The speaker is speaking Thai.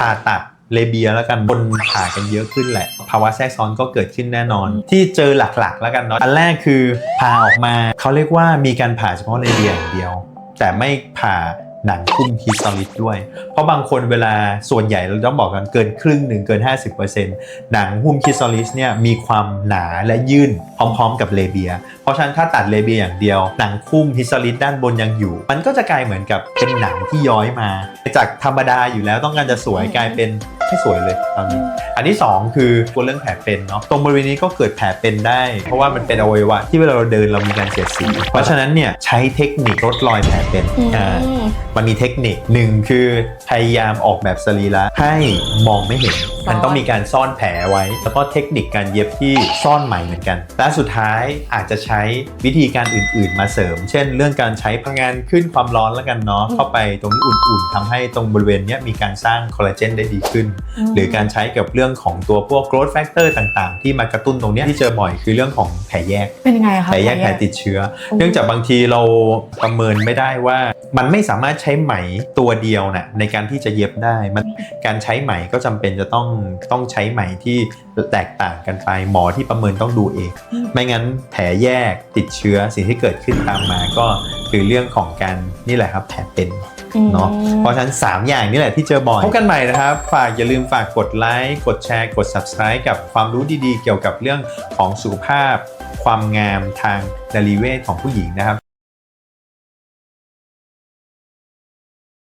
ผ่าตัดเลเบียแล้วกันคนผ่ากันเยอะขึ้นแหละ ภาวะแทรกซ้อนก็เกิดขึ้นแน่นอน ที่เจอหลักๆ แล้วกันเนาะอันแรกคือผ่าออกมาเขาเรียกว่ามีการผ่าเฉพาะเลเบียอย่างเดียว แต่ไม่ผ่า หนังคุ้มฮิสตอลิสด้วย เพราะบางคนเวลาส่วนใหญ่เราต้องบอกกันเกินครึ่งหนึ่งเกิน 50%หนังหุ้มฮิสซอลิสเนี่ยมีความหนาและยื่นพร้อมๆ กับเลเบีย เพราะฉะนั้นถ้าตัดเลเบียอย่างเดียว หนังคุ้มฮิสซอลิสด้านบนยังอยู่ มันก็จะกลายเหมือนกับเป็นหนังที่ย้อยมา จากธรรมดาอยู่แล้วต้องการจะสวยกลายเป็น ไม่สวยเลยตอนนี้อันที่ 2 คือกลัวเรื่องแผลเป็นเนาะตรงบริเวณนี้ก็เกิดแผลเป็นได้ เพราะว่ามันเป็นอวัยวะที่เวลาเราเดินเรามีการเสียดสี เพราะฉะนั้นเนี่ยใช้เทคนิคลดรอยแผลเป็นอืมอ่ามันมีเทคนิคหนึ่งคือพยายามออกแบบสรีระให้มองไม่เห็น มันต้องมีการซ่อนแผลไว้ แล้วก็เทคนิคการเย็บที่ซ่อนใหม่เหมือนกัน และสุดท้ายอาจจะใช้วิธีการอื่น ๆ มาเสริม เช่น เรื่องการใช้พลังงานขึ้นความร้อนแล้วกันเนาะเข้าไปตรงนี้อุ่น ๆทำให้ตรงบริเวณเนี้ยมีการสร้างคอลลาเจนได้ดีขึ้นหรือการใช้กับเรื่องของตัวพวก growth factor ต่างๆ ที่มากระตุ้นตรงเนี้ยที่เจอบ่อยคือเรื่องของแผลแยก เป็นยังไงคะแผลแยกแผลติดเชื้อ เนื่องจากบางทีเราประเมินไม่ได้ว่า มันไม่สามารถใช้ไหมตัวเดียวนะในการที่จะเย็บได้มันการใช้ไหมก็จำเป็นจะต้องต้องใช้ไหมที่แตกต่างกันไปหมอที่ประเมินต้องดูเอง ไม่งั้นแผลแยกติดเชื้อสิ่งที่เกิดขึ้นตามมาก็คือเรื่องของการนี่แหละครับแผลเป็น เนาะเพราะฉะนั้น 3 อย่างนี่แหละที่เจอบ่อยพบกันใหม่นะครับ ฝากอย่าลืมฝากกดไลค์กดแชร์ กด Subscribe กับความรู้ดีๆ เกี่ยวกับเรื่องของสุขภาพ ความงามทางดาริเวทของผู้หญิงนะครับ